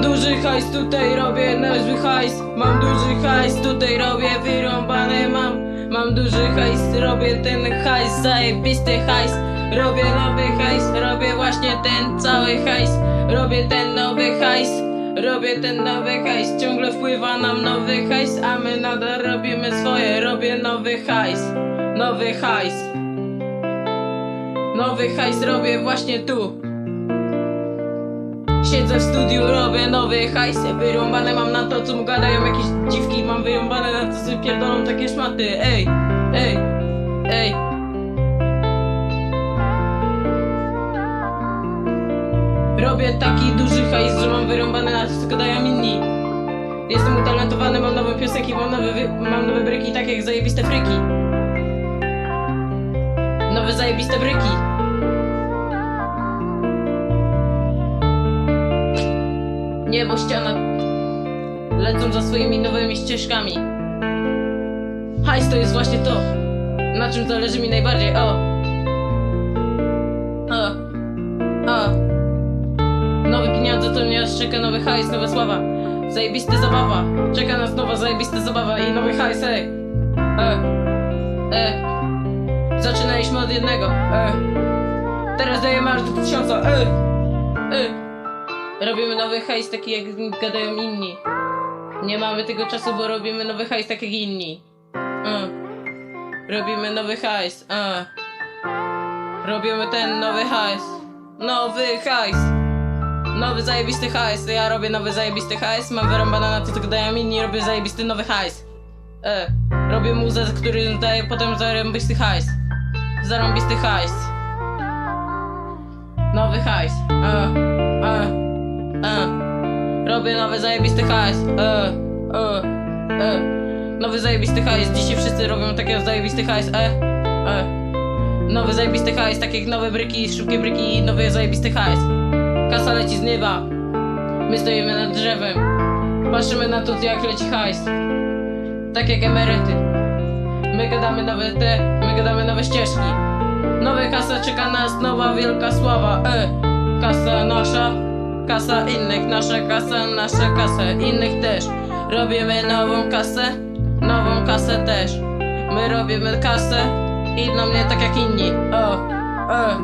Mam duży hajs, tutaj robię niezły hajs. Mam duży hajs, tutaj robię wyrąbane mam. Mam duży hajs, robię ten hajs, zajebisty hajs. Robię nowy hajs, robię właśnie ten cały hajs. Robię ten nowy hajs Robię ten nowy hajs, ciągle wpływa nam nowy hajs A my nadal robimy swoje, robię nowy hajs Nowy hajs. Nowy hajs robię właśnie tu Siedzę w studiu, robię nowy hajs Wyrąbane mam na to, co mu gadają jakieś dziwki Mam wyrąbane na to, co pierdolą takie szmaty. Ej, ej, ej. Robię taki duży hajs, że mam wyrąbane na to, co gadają inni. Jestem utalentowany, mam nowe piosenki, mam nowe, mam nowe bryki, tak jak zajebiste fryki. Nowe zajebiste bryki Niebo, ściana lecą za swoimi nowymi ścieżkami. Hajs to jest właśnie to, na czym zależy mi najbardziej. O! O! O! Nowe pieniądze to mnie czeka nowy hajs, nowa sława. Zajebista zabawa. Czeka nas nowa zajebista zabawa i nowy hajs, ej! E! E! Zaczynaliśmy od jednego. E! Teraz dajemy aż do tysiąca. E! E! Robimy nowy hajs taki jak gadają inni. Nie mamy tego czasu, bo robimy nowy hajs tak jak inni. Uh. Robimy nowy hajs. Uh. Robimy ten nowy hajs. Nowy hajs. Nowy zajebisty hajs. Ja robię nowy zajebisty hajs. Mam wyrąbane na to, co gadają inni. Robię zajebisty nowy hajs. E. Robię muzę, który daje potem zarąbisty hajs. Zarąbisty hajs. Nowy hajs. E. Robię nowy zajebisty hajs. E, e, e. Nowy zajebisty hajs. Dzisiaj wszyscy robią takiego zajebisty hajs. E, e. Nowy zajebisty hajs, tak jak nowe bryki, szybkie bryki nowy zajebisty hajs. Kasa leci z nieba. My stoimy nad drzewem. Patrzymy na to, jak leci hajs. Tak jak emeryty. My gadamy nowe te, my gadamy nowe ścieżki. Nowe kasa czeka nas, nowa wielka sława. E, kasa nasza, kasa innych, nasza kasa, nasza kasa, innych też. Robimy nową kasę, nową kasę też. My robimy kasę, inną nie tak jak inni. O, e,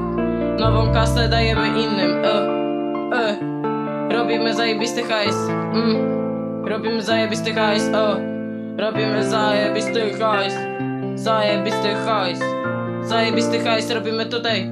nową kasę dajemy innym. O, e, robimy zajebisty hajs. Mm. Robimy zajebisty hajs, o. Robimy zajebisty hajs. Zajebisty hajs. Zajebisty hajs robimy tutaj.